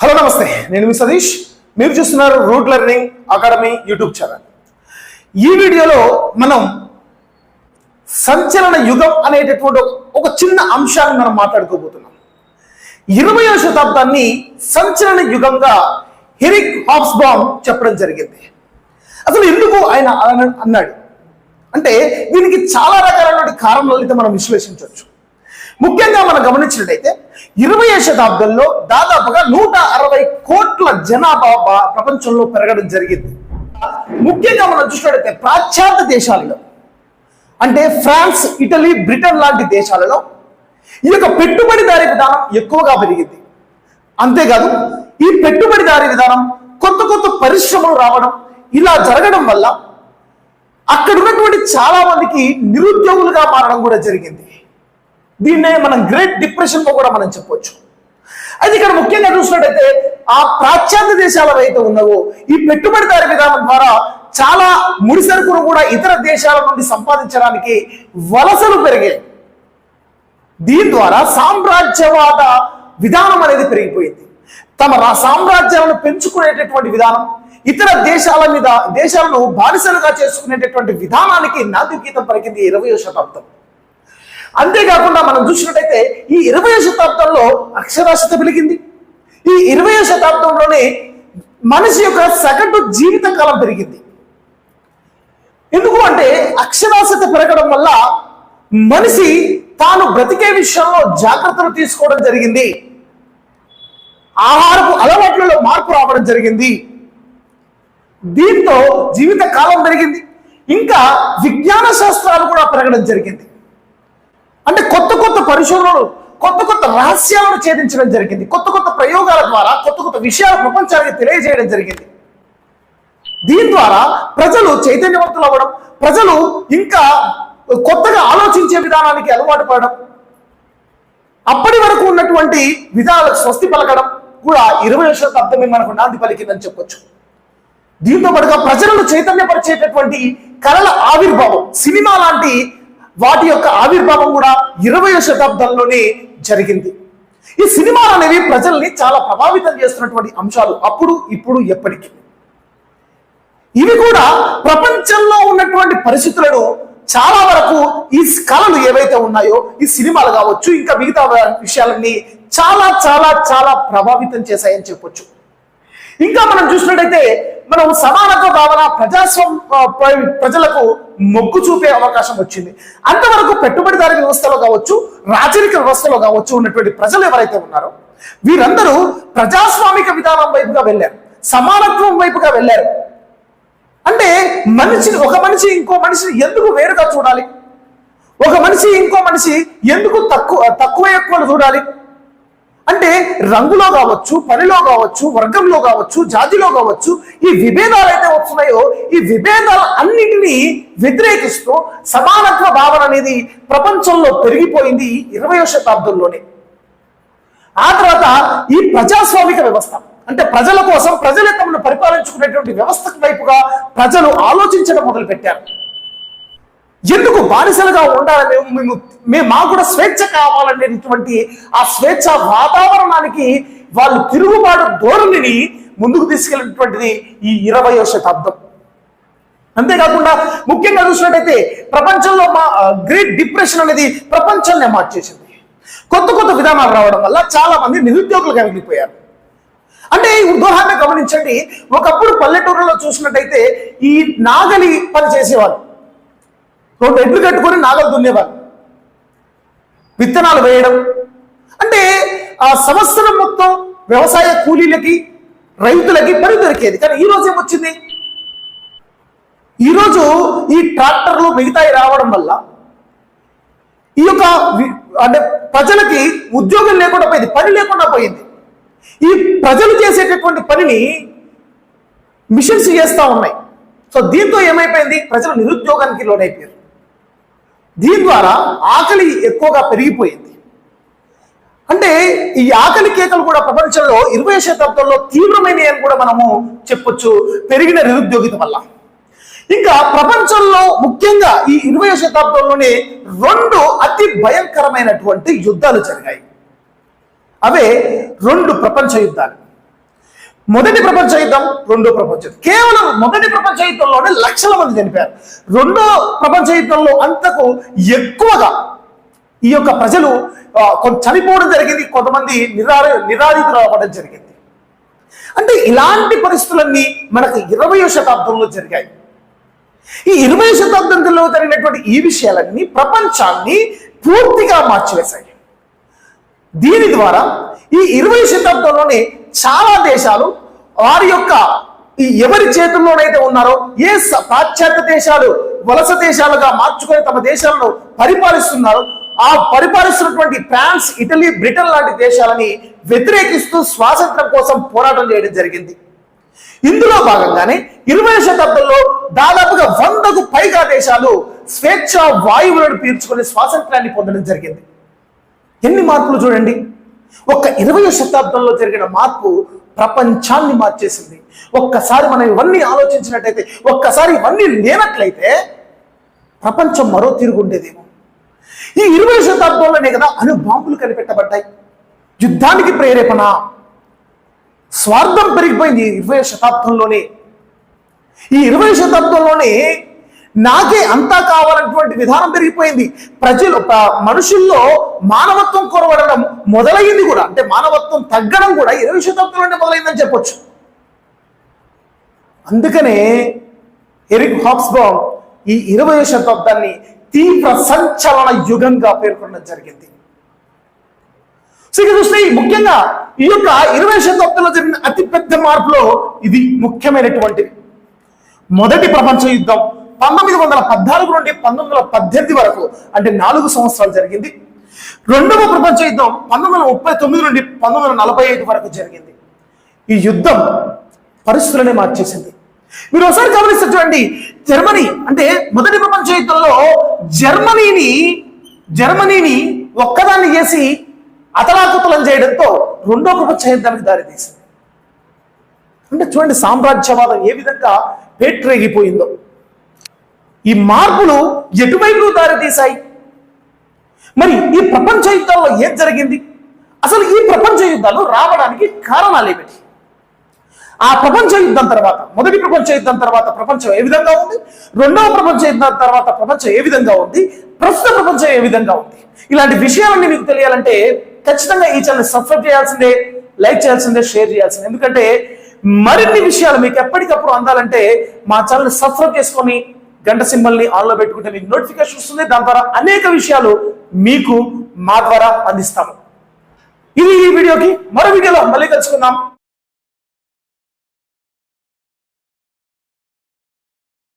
Hello నమస్తే. నేను మీ సతీష్. మీరు చూస్తున్నారు root learning academy YouTube channel. ఈ వీడియోలో మనం సంచలన యుగం అనేటటువంటి ఒక చిన్న అంశాన్ని మనం మాట్లాడుకోబోతున్నాం. ఇరవయో శతాబ్దాన్ని సంచలన యుగంగా హెరిక్ హాప్స్బామ్ చెప్పడం జరిగింది. అసలు ఎందుకు ఆయన అన్నాడు? అంటే దీనికి చాలా రకాలైన కారణాలు అయితే మనం విశ్లేషించవచ్చు. ముఖ్యంగా మనం గమనించినట్టయితే ఇరవై శతాబ్దంలో దాదాపుగా నూట అరవై కోట్ల జనాభా బా- ప్రపంచంలో పెరగడం జరిగింది. ముఖ్యంగా మనం చూసినట్టయితే పాశ్చాత్య దేశాలలో అంటే ఫ్రాన్స్ ఇటలీ బ్రిటన్ లాంటి దేశాలలో ఈ యొక్క పెట్టుబడిదారీ విధానం ఎక్కువగా పెరిగింది. అంతేకాదు ఈ పెట్టుబడిదారీ విధానం కొత్త కొత్త పరిశ్రమలు రావడం ఇలా జరగడం వల్ల అక్కడ ఉన్నటువంటి చాలా మందికి నిరుద్యోగులుగా మారడం కూడా జరిగింది. దీన్నే మనం గ్రేట్ డిప్రెషన్లో కూడా మనం చెప్పొచ్చు. అయితే ఇక్కడ ముఖ్యంగా చూసినట్టయితే ఆ పాశ్చాత్య దేశాలు అయితే ఉన్నావో ఈ పెట్టుబడిదారి విధానం ద్వారా చాలా ముడి సరుకును కూడా ఇతర దేశాల నుండి సంపాదించడానికి వలసలు పెరిగాయి. దీని ద్వారా సామ్రాజ్యవాద విధానం అనేది పెరిగిపోయింది. తమ సామ్రాజ్యాలను పెంచుకునేటటువంటి విధానం ఇతర దేశాల మీద దేశాలను బానిసలుగా చేసుకునేటటువంటి విధానానికి నాదుగీతం పరిగింది ఇరవయో శతాబ్దం. అంతేకాకుండా మనం చూసినట్టయితే ఈ ఇరవై శతాబ్దంలో అక్షరాస్యత పెరిగింది. ఈ ఇరవై శతాబ్దంలోనే మనిషి యొక్క సగటు జీవిత కాలం పెరిగింది. ఎందుకు అంటే అక్షరాస్యత పెరగడం వల్ల మనిషి తాను బ్రతికే విషయంలో జాగ్రత్తలు తీసుకోవడం జరిగింది. ఆహారపు అలవాట్లలో మార్పు రావడం జరిగింది. దీంతో జీవిత కాలం పెరిగింది. ఇంకా విజ్ఞాన శాస్త్రాలు కూడా పెరగడం జరిగింది. కొత్త కొత్త పరిశోధనలు కొత్త కొత్త రహస్యాలను ఛేదించడం జరిగింది. కొత్త కొత్త ప్రయోగాల ద్వారా కొత్త కొత్త విషయాలు ప్రపంచానికి తెలియజేయడం జరిగింది. దీని ద్వారా ప్రజలు చైతన్యవంతులు అవ్వడం ప్రజలు ఇంకా కొత్తగా ఆలోచించే విధానానికి అలవాటు పడడం అప్పటి వరకు ఉన్నటువంటి విధానాలకు స్వస్తి పలకడం కూడా ఇరవై శతాబ్దమే మనకు నాంది పలికిందని చెప్పొచ్చు. దీంతో పాటుగా ప్రజలను చైతన్యపరిచేటటువంటి కళల ఆవిర్భావం సినిమా లాంటి వాటి యొక్క ఆవిర్భావం కూడా ఇరవై శతాబ్దంలోనే జరిగింది. ఈ సినిమాలు అనేవి ప్రజల్ని చాలా ప్రభావితం చేస్తున్నటువంటి అంశాలు అప్పుడు ఇప్పుడు ఎప్పటికీ. ఇవి కూడా ప్రపంచంలో ఉన్నటువంటి పరిస్థితులను చాలా వరకు ఈ కళలు ఏవైతే ఉన్నాయో ఈ సినిమాలు కావచ్చు ఇంకా మిగతా విషయాలన్నీ చాలా చాలా చాలా ప్రభావితం చేశాయని చెప్పొచ్చు. ఇంకా మనం చూసినట్టయితే మనం సమానత్వ భావన ప్రజాస్వం ప్రజలకు మొగ్గు చూపే అవకాశం వచ్చింది. అంతవరకు పెట్టుబడిదారి వ్యవస్థలో కావచ్చు రాజరిక వ్యవస్థలో కావచ్చు ఉన్నటువంటి ప్రజలు ఎవరైతే ఉన్నారో వీరందరూ ప్రజాస్వామిక విధానం వైపుగా వెళ్ళారు. సమానత్వం వైపుగా వెళ్ళారు. అంటే మనిషిని ఒక మనిషి ఇంకో మనిషిని ఎందుకు వేరుగా చూడాలి? ఒక మనిషి ఇంకో మనిషి ఎందుకు తక్కువ తక్కువ ఎక్కువ చూడాలి? అంటే రంగులో కావచ్చు పనిలో కావచ్చు వర్గంలో కావచ్చు జాతిలో కావచ్చు ఈ విభేదాలు అయితే వస్తున్నాయో ఈ విభేదాలు అన్నిటినీ వ్యతిరేకిస్తూ సమానత్వ భావన అనేది ప్రపంచంలో పెరిగిపోయింది ఇరవయో శతాబ్దంలోనే. ఆ తర్వాత ఈ ప్రజాస్వామిక వ్యవస్థ అంటే ప్రజల కోసం ప్రజలే తమను పరిపాలించుకునేటువంటి వ్యవస్థకు వైపుగా ప్రజలు ఆలోచించడం మొదలు పెట్టారు ఎందుకు బానిసలుగా ఉండాలని మేము మేము మాకు కూడా స్వేచ్ఛ కావాలనేటువంటి ఆ స్వేచ్ఛ వాతావరణానికి వాళ్ళు తిరుగుబాటు ధోరణిని ముందుకు తీసుకెళ్ళినటువంటిది ఈ ఇరవయో శతాబ్దం. అంతేకాకుండా ముఖ్యంగా చూసినట్టయితే ప్రపంచంలో మా గ్రేట్ డిప్రెషన్ అనేది ప్రపంచాన్ని మార్చేసింది. కొత్త కొత్త విధానాలు రావడం వల్ల చాలా మంది నిరుద్యోగులు కలిగిపోయారు అంటే ఈ ఉదాహరణ గమనించండి. ఒకప్పుడు పల్లెటూరులో చూసినట్టయితే ఈ నాగలి పని చేసేవాళ్ళు. రెండు ఎడ్లు కట్టుకొని నాగలు దున్నేవారు విత్తనాలు వేయడం. అంటే ఆ సంవత్సరం మొత్తం వ్యవసాయ కూలీలకి రైతులకి పని దొరికేది. కానీ ఈ రోజు ఏమొచ్చింది? ఈరోజు ఈ ట్రాక్టర్లు మిగతాయి రావడం వల్ల ఈ యొక్క అంటే ప్రజలకి ఉద్యోగం లేకుండా పోయింది పని లేకుండా పోయింది. ఈ ప్రజలు చేసేటటువంటి పనిని మిషన్స్ చేస్తూ ఉన్నాయి. సో దీంతో ఏమైపోయింది? ప్రజలు నిరుద్యోగానికి లోనైపోయారు. దీని ద్వారా ఆకలి ఎక్కువగా పెరిగిపోయింది. అంటే ఈ ఆకలి కేకలు కూడా ప్రపంచంలో ఇరవై శతాబ్దంలో తీవ్రమైనవి అని కూడా మనము చెప్పొచ్చు. పెరిగిన నిరుద్యోగిత వల్ల. ఇంకా ప్రపంచంలో ముఖ్యంగా ఈ ఇరవై శతాబ్దంలోనే రెండు అతి భయంకరమైనటువంటి యుద్ధాలు జరిగాయి. అవే రెండు ప్రపంచ యుద్ధాలు. మొదటి ప్రపంచ యుద్ధం రెండో ప్రపంచ యుద్ధం. కేవలం మొదటి ప్రపంచ యుద్ధంలోనే లక్షల మంది చనిపోయారు. రెండో ప్రపంచ యుద్ధంలో అంతకు ఎక్కువగా ఈ యొక్క ప్రజలు చనిపోవడం జరిగింది. కొంతమంది నిరా నిరాధితులు అవ్వడం జరిగింది. అంటే ఇలాంటి పరిస్థితులన్నీ మనకు ఇరవయో శతాబ్దంలో జరిగాయి. ఈ ఇరవై శతాబ్దంలో జరిగినటువంటి ఈ విషయాలన్నీ ప్రపంచాన్ని పూర్తిగా మార్చివేశాయి. దీని ద్వారా ఈ ఇరవై శతాబ్దంలోనే చాలా దేశాలు వారి యొక్క ఈ ఎవరి చేతుల్లోనైతే ఉన్నారో ఏ పాశ్చాత్య దేశాలు వలస దేశాలుగా మార్చుకొని తమ దేశాలను పరిపాలిస్తున్నారో. ఆ పరిపాలిస్తున్నటువంటి ఫ్రాన్స్ ఇటలీ బ్రిటన్ లాంటి దేశాలని వ్యతిరేకిస్తూ స్వాతంత్రం కోసం పోరాటం చేయడం జరిగింది. ఇందులో భాగంగానే ఇరవై శతాబ్దంలో దాదాపుగా వందకు పైగా దేశాలు స్వేచ్ఛ వాయువులను పీల్చుకొని స్వాతంత్రాన్ని పొందడం జరిగింది. ఎన్ని మార్పులు చూడండి. ఒక్క ఇరవై శతాబ్దంలో జరిగిన మార్పు ప్రపంచాన్ని మార్చేసింది. ఒక్కసారి మనం ఇవన్నీ ఆలోచించినట్టయితే ఒక్కసారి ఇవన్నీ లేనట్లయితే ప్రపంచం మరో తిరుగుండేదేమో ఈ ఇరవై శతాబ్దంలోనే కదా అను బాంబులు కనిపెట్టబడ్డాయి. యుద్ధానికి ప్రేరేపణ. స్వార్థం పెరిగిపోయింది ఇరవై శతాబ్దంలోనే. ఈ ఇరవై శతాబ్దంలోనే నాకే అంతా కావాలన్నటువంటి విధానం పెరిగిపోయింది. ప్రజలు మనుషుల్లో మానవత్వం కొరవడడం మొదలైంది కూడా. అంటే మానవత్వం తగ్గడం కూడా ఇరవై శతాబ్దంలోనే మొదలైందని చెప్పొచ్చు. అందుకనే ఎరిక్ హాబ్స్బామ్ ఈ ఇరవై శతాబ్దాన్ని తీవ్ర సంచలన యుగంగా పేర్కొనడం జరిగింది. సో ఇక చూస్తే ముఖ్యంగా ఈ యొక్క ఇరవై శతాబ్దంలో జరిగిన అతిపెద్ద మార్పులో ఇది ముఖ్యమైనటువంటిది. మొదటి ప్రపంచ యుద్ధం. పంతొమ్మిది వందల పద్నాలుగు నుండి పంతొమ్మిది వందల పద్దెనిమిది వరకు అంటే నాలుగు సంవత్సరాలు జరిగింది. రెండవ ప్రపంచ యుద్ధం పంతొమ్మిది వందల ముప్పై తొమ్మిది నుండి పంతొమ్మిది వందల నలభై ఐదు వరకు జరిగింది. ఈ యుద్ధం పరిస్థితులనే మార్చేసింది. మీరు ఒకసారి గమనిస్తే చూడండి జర్మనీ అంటే మొదటి ప్రపంచ యుద్ధంలో జర్మనీని జర్మనీని ఒక్కదాన్ని చేసి అతలాకుతలం చేయడంతో రెండో ప్రపంచ యుద్ధానికి దారితీసింది. అంటే చూడండి సామ్రాజ్యవాదం ఏ విధంగా పేట్రేగిపోయిందో ఈ మార్పులు ఎటువైపు దారితీశాయి? మరి ఈ ప్రపంచ యుద్ధాల్లో ఏం జరిగింది? అసలు ఈ ప్రపంచ యుద్ధాలు రావడానికి కారణాలు ఏమిటి? ఆ ప్రపంచ యుద్ధం తర్వాత మొదటి ప్రపంచ యుద్ధం తర్వాత ప్రపంచం ఏ విధంగా ఉంది? రెండవ ప్రపంచ యుద్ధం తర్వాత ప్రపంచం ఏ విధంగా ఉంది? ప్రస్తుత ప్రపంచం ఏ విధంగా ఉంది? ఇలాంటి విషయాలన్నీ మీకు తెలియాలంటే ఖచ్చితంగా ఈ ఛానల్ సబ్స్క్రైబ్ చేయాల్సిందే లైక్ చేయాల్సిందే షేర్ చేయాల్సిందే. ఎందుకంటే మరిన్ని విషయాలు మీకు ఎప్పటికప్పుడు అందాలంటే మా ఛానల్ సబ్స్క్రైబ్ చేసుకొని గంట సింబల్ని ఆన్లో పెట్టుకుంటే మీకు నోటిఫికేషన్ వస్తుంది. దాని ద్వారా అనేక విషయాలు మీకు మా ద్వారా అందిస్తాము. ఇది ఈ వీడియోకి మరో వీడియోలో మళ్ళీ కలుసుకుందాం.